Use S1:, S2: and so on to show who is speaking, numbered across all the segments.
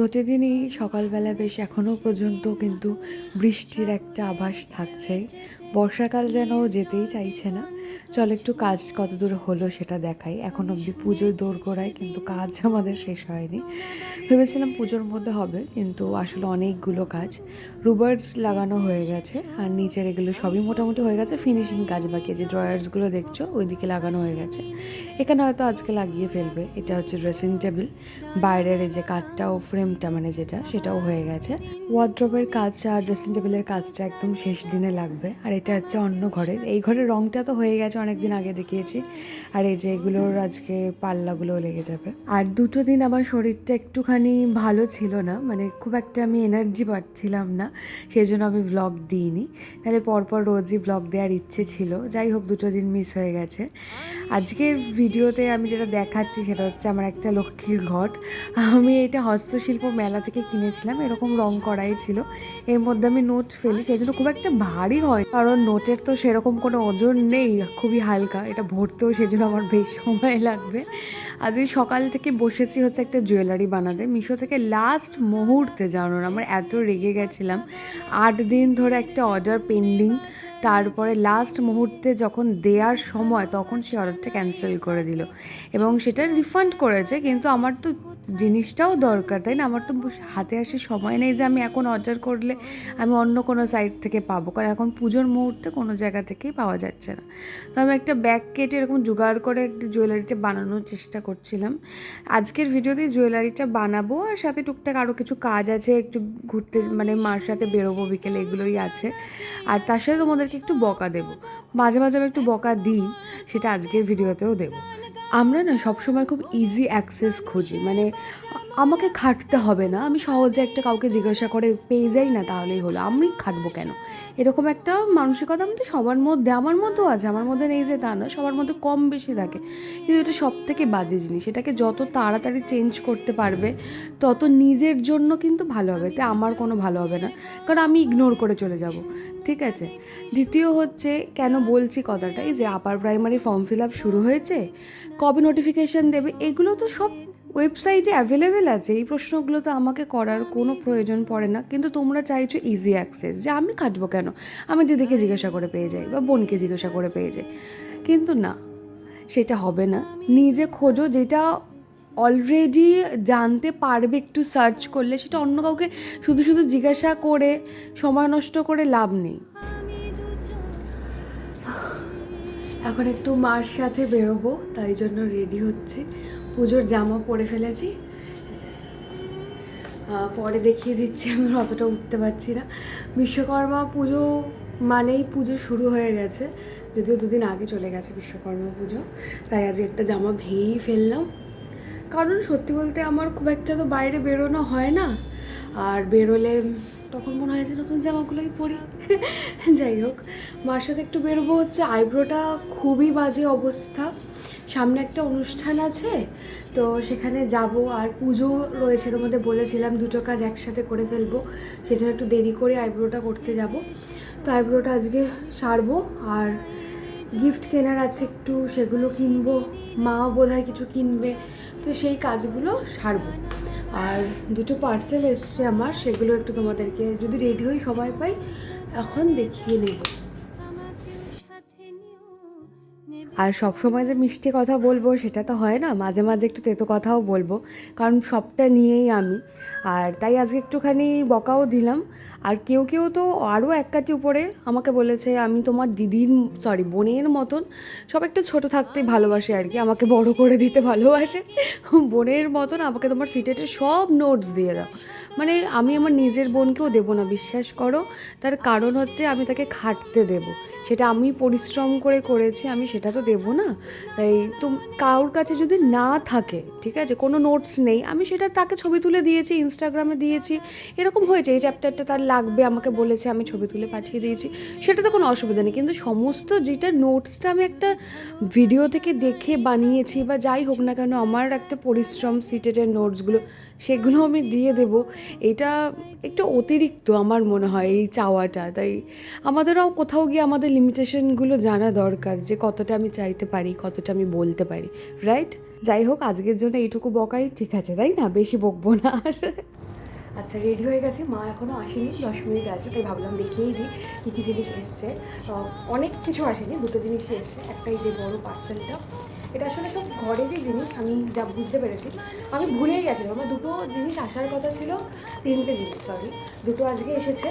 S1: প্রতিদিনই সকালবেলা বেশ এখনও পর্যন্ত কিন্তু বৃষ্টির একটা আভাস থাকছে। বর্ষাকাল যেন যেতেই চাইছে না। চল একটু কাজ কত দূর হলো সেটা দেখাই। এখন অবধি পুজোর দৌড় গোড়ায় কিন্তু কাজ আমাদের শেষ হয়নি। ভেবেছিলাম পুজোর মধ্যে হবে, কিন্তু আসলে অনেকগুলো কাজ। রুবার্স লাগানো হয়ে গেছে, আর নিচের এগুলো সবই মোটামুটি হয়ে গেছে। ফিনিশিং কাজ বাকি যে ড্রয়ার্সগুলো দেখছ, ওইদিকে লাগানো হয়ে গেছে। এখানে হয়তো আজকে লাগিয়ে ফেলবে, এটা হচ্ছে ড্রেসিং টেবিল বাইরের এই যে কাঠটা ও ফ্রেমটা মানে যেটা, সেটাও হয়ে গেছে। ওয়ার্ড্রপের কাজটা আর ড্রেসিং টেবিলের কাজটা একদম শেষ দিনে লাগবে। আর এটা হচ্ছে অন্য ঘরের, এই ঘরের রংটা তো হয়ে গেছে অনেক দিন আগে দেখিয়েছি। আর এই যে এগুলোর আজকে পাল্লাগুলো লেগে যাবে। আর দুটো দিন আমার শরীরটা একটুখানি ভালো ছিল না মানে খুব একটা আমি এনার্জি পাচ্ছিলাম না, সেই জন্য আমি ব্লগ দিইনি। তাহলে পরপর রোজই ব্লগ দেওয়ার ইচ্ছে ছিল। যাই হোক, দুটো দিন মিস হয়ে গেছে। আজকের ভিডিওতে আমি যেটা দেখাচ্ছি সেটা হচ্ছে আমার একটা লক্ষ্মীর ঘট। আমি এটা হস্তশিল্প মেলা থেকে কিনেছিলাম, এরকম রং করাই ছিল। এর মধ্যে আমি নোট ফেলি, সেই জন্য খুব একটা ভারী হয়। কারণ নোটের তো সেরকম কোনো ওজন নেই, খুবই হালকা। এটা ভরতেও সেই জন্য আমার বেশ সময় লাগবে। আজকে সকাল থেকে বসেছি হচ্ছে একটা জুয়েলারি বানাতে। মিশো থেকে লাস্ট মুহূর্তে জানো আমার এত রেগে গেছিলাম। আট দিন ধরে একটা অর্ডার পেন্ডিং তারপরে লাস্ট মুহূর্তে যখন দেওয়ার সময়, তখন সে অর্ডারটা ক্যান্সেল করে দিল। এবং সেটা রিফান্ড করেছে, কিন্তু আমার তো জিনিসটাও দরকার, তাই না? আমার তো হাতে আসে সময় নেই যে আমি এখন অর্ডার করলে আমি অন্য কোনো সাইট থেকে পাবো। কারণ এখন পুজোর মুহূর্তে কোনো জায়গা থেকেই পাওয়া যাচ্ছে না। তো আমি একটা ব্যাগ কেটে এরকম জোগাড় করে একটা জুয়েলারিটা বানানোর চেষ্টা করছিলাম। আজকের ভিডিওতে জুয়েলারিটা বানাবো, আর সাথে টুকটাক আরও কিছু কাজ আছে, একটু ঘুরতে মানে মার সাথে বেরোবো বিকেলে, এগুলোই আছে। আর তার সাথে তোমাদেরকে একটু বকা দেব। মাঝে মাঝে আমি একটু বকা দিই সেটা আজকের ভিডিওতেও দেবো। আমরা না সবসময় খুব ইজি অ্যাক্সেস খুঁজি। মানে আমাকে খাটতে হবে না। আমি সহজে একটা কাউকে জিজ্ঞাসা করে পেয়ে যাই না, তাহলেই হলো। আমি খাটবো কেন? এরকম একটা মানসিকতা আমাদের সবার মধ্যে, আমার মধ্যেও আছে। আমার মধ্যে নেই যে তা না, সবার মধ্যে কম বেশি থাকে। কিন্তু এটা সব থেকে বাজে জিনিস। এটাকে যত তাড়াতাড়ি চেঞ্জ করতে পারবে, তত নিজের জন্য কিন্তু ভালো হবে। তাই আমার কোনো ভালো হবে না। কারণ আমি ইগনোর করে চলে যাব। ঠিক আছে? দ্বিতীয় হচ্ছে, কেন বলছি কথাটা? এই যে upper primary form fill up শুরু হয়েছে কবে নোটিফিকেশান দেবে, এগুলো তো সব ওয়েবসাইটে অ্যাভেলেবেল আছে। এই প্রশ্নগুলো তো আমাকে করার কোনো প্রয়োজন পড়ে না। কিন্তু তোমরা চাইছো ইজি অ্যাক্সেস যে আমি কাটবো কেন? আমি দিদিকে জিজ্ঞাসা করে পেয়ে যাই বা বোনকে জিজ্ঞাসা করে পেয়ে যাই। কিন্তু না, সেটা হবে না। নিজে খোঁজো যেটা অলরেডি জানতে পারবে একটু সার্চ করলে, সেটা অন্য কাউকে শুধু শুধু জিজ্ঞাসা করে, সময় নষ্ট করে লাভ নেই। এখন একটু মার সাথে বেরোবো, তাই জন্য রেডি হচ্ছি। পুজোর জামা পরে ফেলেছি। পরে দেখিয়ে দিচ্ছি, আমি অতটা উঠতে পারছি না। বিশ্বকর্মা পুজো মানেই পুজো শুরু হয়ে গেছে, যদিও দুদিন আগে চলে গেছে বিশ্বকর্মা পুজো, তাই আজকে একটা জামা ভেঙেই ফেললাম। কারণ সত্যি বলতে আমার খুব একটা তো বাইরে বেরোনো হয় না। আর বেরোলে তখন মনে হয় যে নতুন জামাগুলোই পরি। যাই হোক, মার সাথে একটু বেরোবো হচ্ছে। আইব্রোটা খুবই বাজে অবস্থা। সামনে একটা অনুষ্ঠান আছে, তো সেখানে যাব। আর পুজো রয়েছে তোমাদের বলেছিলাম, দুটো কাজ একসাথে করে ফেলব। সেজন্য একটু দেরি করে আইব্রোটা করতে যাব। তো আইব্রোটা আজকে সারবো। আর গিফট কেনার আছে একটু, সেগুলো কিনবো। মা বোধহয় কিছু কিনবে। তো সেই কাজগুলো সারবো। আর দুটো পার্সেল এসছে আমার, সেগুলো একটু তোমাদেরকে যদি রেডি হই সবাই পাই, এখন দেখিয়ে নেব। আর সব সময় যে মিষ্টি কথা বলব সেটা তো হয় না, মাঝে মাঝে একটু তেতো কথাও বলব, কারণ সবটা নিয়েই আমি। আর তাই আজকে একটুখানি বকাও দিলাম, আর কেউ কেউ তো আরও এক কাটি উপরে আমাকে বলেছে, আমি তোমার দিদির সরি বোনের মতন, সব একটু ছোট থাকতেই ভালোবাসে আর কি, আমাকে বড় করে দিতে ভালোবাসে। বোনের মতন আমাকে তোমার সিটেটে সব নোটস দিয়ে দাও। মানে আমি আমার নিজের বোনকেও দেবো না, বিশ্বাস করো। তার কারণ হচ্ছে আমি তাকে খাটতে দেবো। সেটা আমি পরিশ্রম করে করেছি, আমি সেটা তো দেবো না। তাই তো কারোর কাছে যদি না থাকে, ঠিক আছে, কোনো নোটস নেই, আমি সেটা তাকে ছবি তুলে দিয়েছি ইনস্টাগ্রামে দিয়েছি, এরকম হয়েছে, এই চ্যাপ্টারটা তার লাগবে, আমাকে বলেছে, আমি ছবি তুলে পাঠিয়ে দিয়েছি সেটা তো কোনো অসুবিধা নেই। কিন্তু সমস্ত যেটা নোটসটা আমি একটা ভিডিও থেকে দেখে বানিয়েছি বা যাই হোক না কেন, আমার একটা পরিশ্রম সিটেটের নোটসগুলো সেগুলো আমি দিয়ে দেব। এটা একটু অতিরিক্ত আমার মনে হয়, এই চাওয়াটা। তাই আমাদেরও কোথাও গিয়ে আমাদের লিমিটেশনগুলো জানা দরকার যে কতটা আমি চাইতে পারি, কতটা আমি বলতে পারি রাইট যাই হোক, আজকের জন্য এইটুকু বকাই ঠিক আছে, তাই না? বেশি বকবো না আর।
S2: আচ্ছা রেডি হয়ে গেছে। মা এখনও আসেনি, দশ মিনিট আছে, তাই ভাবলাম দেখিয়েই দিই কী কী জিনিস এসছে। অনেক কিছু আসেনি, দুটো জিনিসই এসছে। একটাই যে বড় পার্সেলটা এটা আসলে সব ঘরেরই জিনিস, আমি যা বুঝতে পেরেছি। আমি ভুলেই গেছিলাম। আমার দুটো জিনিস আসার কথা ছিল, তিনটে জিনিস সরি দুটো আজকে এসেছে।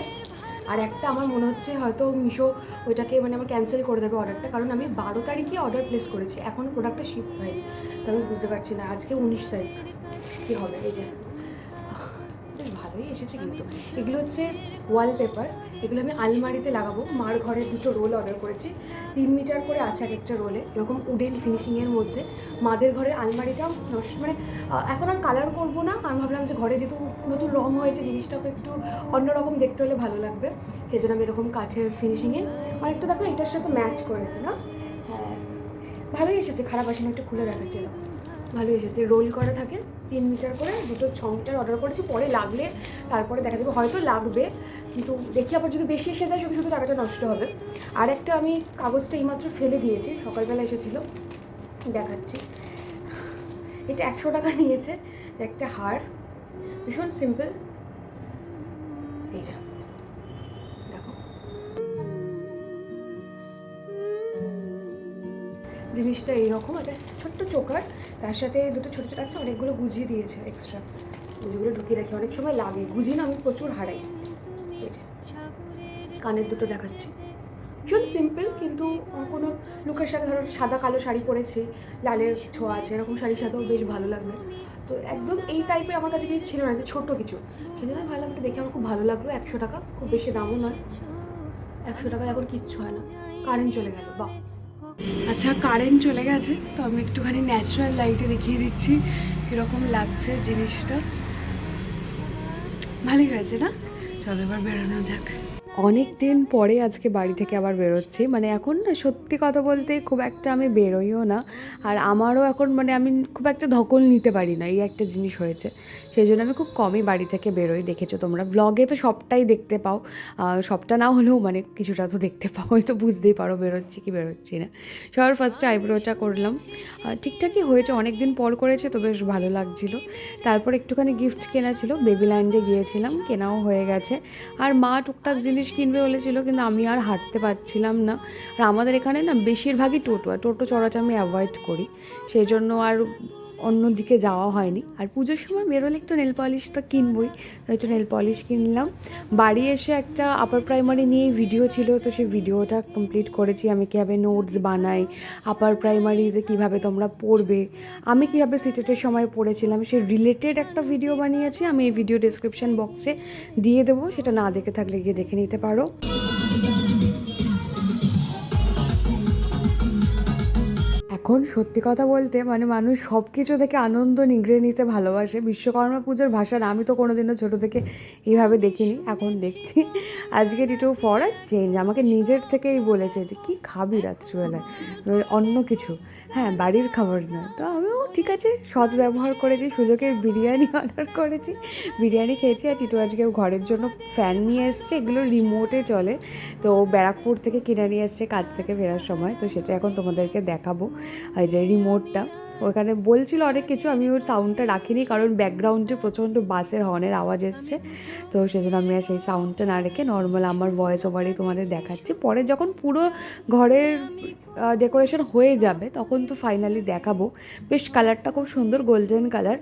S2: আর একটা আমার মনে হচ্ছে হয়তো মিশো ওইটাকে মানে আমার ক্যান্সেল করে দেবে অর্ডারটা কারণ আমি বারো তারিখে অর্ডার প্লেস করেছি এখনও প্রোডাক্টটা শিফট হয়নি। তো আমি বুঝতে পারছি না, আজকে উনিশ তারিখ। কী হবে? এই যে। ভালোই এসেছে কিন্তু। এগুলো হচ্ছে ওয়ালপেপার এগুলো আমি আলমারিতে লাগাবো। মার ঘরে দুটো রোল অর্ডার করেছি। তিন মিটার করে আছে এক একটা রোলে এরকম উডেন ফিনিশিংয়ের মধ্যে। মাদের ঘরের আলমারিটা নষ্ট মানে এখন আর কালার করব না। আমি ভাবলাম যে ঘরে যেহেতু নতুন রং হয়েছে জিনিসটাকে একটু অন্যরকম দেখতে হলে ভালো লাগবে। সেই জন্য আমি এরকম কাঠের ফিনিশিংয়ে অনেকটা দেখো এটার সাথে ম্যাচ করেছে, না? হ্যাঁ। ভালোই এসেছে, খারাপ আসেনি, একটু খুলে দেখাচ্ছিল ভালোই এসেছে রোল করা থাকে। তিন মিটার করে, দুটো ছ মিটার অর্ডার করেছি, পরে লাগলে তারপরে দেখা যাবে, হয়তো লাগবে, কিন্তু দেখি আবার যদি বেশি এসে যায়, শুধু শুধু টাকাটা নষ্ট হবে। আর একটা আমি কাগজটা এইমাত্র ফেলে দিয়েছি, সকালবেলা এসেছিল, দেখাচ্ছি। এটা একশো টাকা নিয়েছে, একটা হার, ভীষণ সিম্পল এইটা। জিনিসটা এইরকম একটা ছোট্ট চোকার, তার সাথে দুটো ছোটো ছোটো আছে অনেকগুলো গুজিয়ে দিয়েছে এক্সট্রা গুজিগুলো ঢুকিয়ে রাখি, অনেক সময় লাগে। গুজিয়ে না, আমি প্রচুর হারাই। কানের দুটো দেখাচ্ছি। ভীষণ সিম্পল কিন্তু কোনো লুকের সাথে ধরো সাদা কালো শাড়ি পরেছি, লালের ছোঁয়া আছে, এরকম শাড়ির সাথেও বেশ ভালো লাগবে। তো একদম এই টাইপের আমার কাছে কিছু ছিল না, যে ছোটো কিছু। সেই জন্য আমি ভাবলাম এটা দেখে আমার খুব ভালো লাগল। একশো টাকা, খুব বেশি দামও নয়। একশো টাকা এখন কিচ্ছু হয় না। কারেন্ট চলে গেল, বাহ। আচ্ছা কারেন্ট চলে গেছে, তো আমি একটুখানি ন্যাচারাল লাইটে দেখিয়ে দিচ্ছি কীরকম লাগছে জিনিসটা। ভালোই হয়েছে না? চলো এবার বেরোনো যাক। অনেক দিন পরে আজকে বাড়ি থেকে আবার বেরোচ্ছি। মানে এখন না সত্যি কথা বলতে খুব একটা আমি বেরোইও না। আর আমারও এখন মানে আমি খুব একটা ধকল নিতে পারি না, এই একটা জিনিস হয়েছে। সেই জন্য আমি খুব কমই বাড়ি থেকে বেরোই, দেখেছ তোমরা? ব্লগে তো সবটাই দেখতে পাও। সবটা না হলেও মানে কিছুটা তো দেখতে পাও হয়তো বুঝতেই পারো বেরোচ্ছি কি বেরোচ্ছি না। সবার ফার্স্টে আইব্রোটা করলাম। ঠিকঠাকই হয়েছে অনেক দিন পর করেছে, তো বেশ ভালো লাগছিল। তারপর একটুখানি গিফট কেনা ছিল বেবি ল্যান্ডে গিয়েছিলাম, কেনাও হয়ে গেছে। আর মা টুকটাক জিনিস কিনবে বলেছিল, কিন্তু আমি আর হাঁটতে পারছিলাম না। আর আমাদের এখানে না, বেশিরভাগই টোটো, আর টোটো চড়াটা আমি অ্যাভয়েড করি। সেই জন্য আর অন্যদিকে যাওয়া হয়নি। আর পুজোর সময় বেরোলে একটু নেল পলিশ তো কিনবই। তো একটু নেল পলিশ কিনলাম। বাড়ি এসে একটা আপার প্রাইমারি নিয়ে ভিডিও ছিল, তো সেই ভিডিওটা কমপ্লিট করেছি। আমি কীভাবে নোটস বানাই আপার প্রাইমারিতে কীভাবে তোমরা পড়বে, আমি কীভাবে সিটেটের সময় পড়েছিলাম, সেই রিলেটেড একটা ভিডিও বানিয়েছি। আমি এই ভিডিও ডিসক্রিপশন বক্সে দিয়ে দেবো। সেটা না দেখে থাকলে গিয়ে দেখে নিতে পারো। এখন সত্যি কথা বলতে মানে মানুষ সব কিছু থেকে আনন্দ নিগড়ে নিতে ভালোবাসে। বিশ্বকর্মা পুজোর ভাষা আমি তো কোনোদিনও ছোটো থেকে এইভাবে দেখিনি, এখন দেখছি। আজকে টিটু ফর আ চেঞ্জ আমাকে নিজের থেকেই বলেছে যে, কী খাবি রাত্রিবেলায়? অন্য কিছু। হ্যাঁ বাড়ির খাবার না তো আমিও ঠিক আছে, সৎ ব্যবহার করেছি, সুযোগের বিরিয়ানি অর্ডার করেছি। বিরিয়ানি খেয়েছি আর টিটু আজকে ঘরের জন্য ফ্যান নিয়ে এসছে, এগুলো রিমোটে চলে। তো ব্যারাকপুর থেকে কিনে নিয়ে এসছে, কাজ থেকে ফেরার সময়। তো সেটা এখন তোমাদেরকে দেখাবো। এই যে রিমোটটা ওখানে বলছিল অনেক কিছু, আমি ওর সাউন্ডটা রাখিনি কারণ ব্যাকগ্রাউন্ডে প্রচণ্ড বাসের হর্নের আওয়াজ এসছে। তো সেজন্য আমি আর সেই সাউন্ডটা না রেখে নর্মাল আমার ভয়েস ওভারই তোমাদের দেখাচ্ছি। পরে যখন পুরো ঘরের ডেকোরেশন হয়ে যাবে, তখন তো ফাইনালি দেখাবো। বেশ কালারটা খুব সুন্দর গোল্ডেন কালার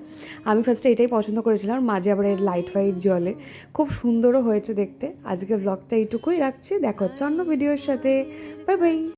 S2: আমি ফার্স্টে এটাই পছন্দ করেছিলাম, মাঝে আবার লাইট ফাইট জলে খুব সুন্দরও হয়েছে দেখতে। আজকে ব্লগটা এইটুকুই রাখছি। দেখা হচ্ছে অন্য ভিডিওর সাথে। Bye bye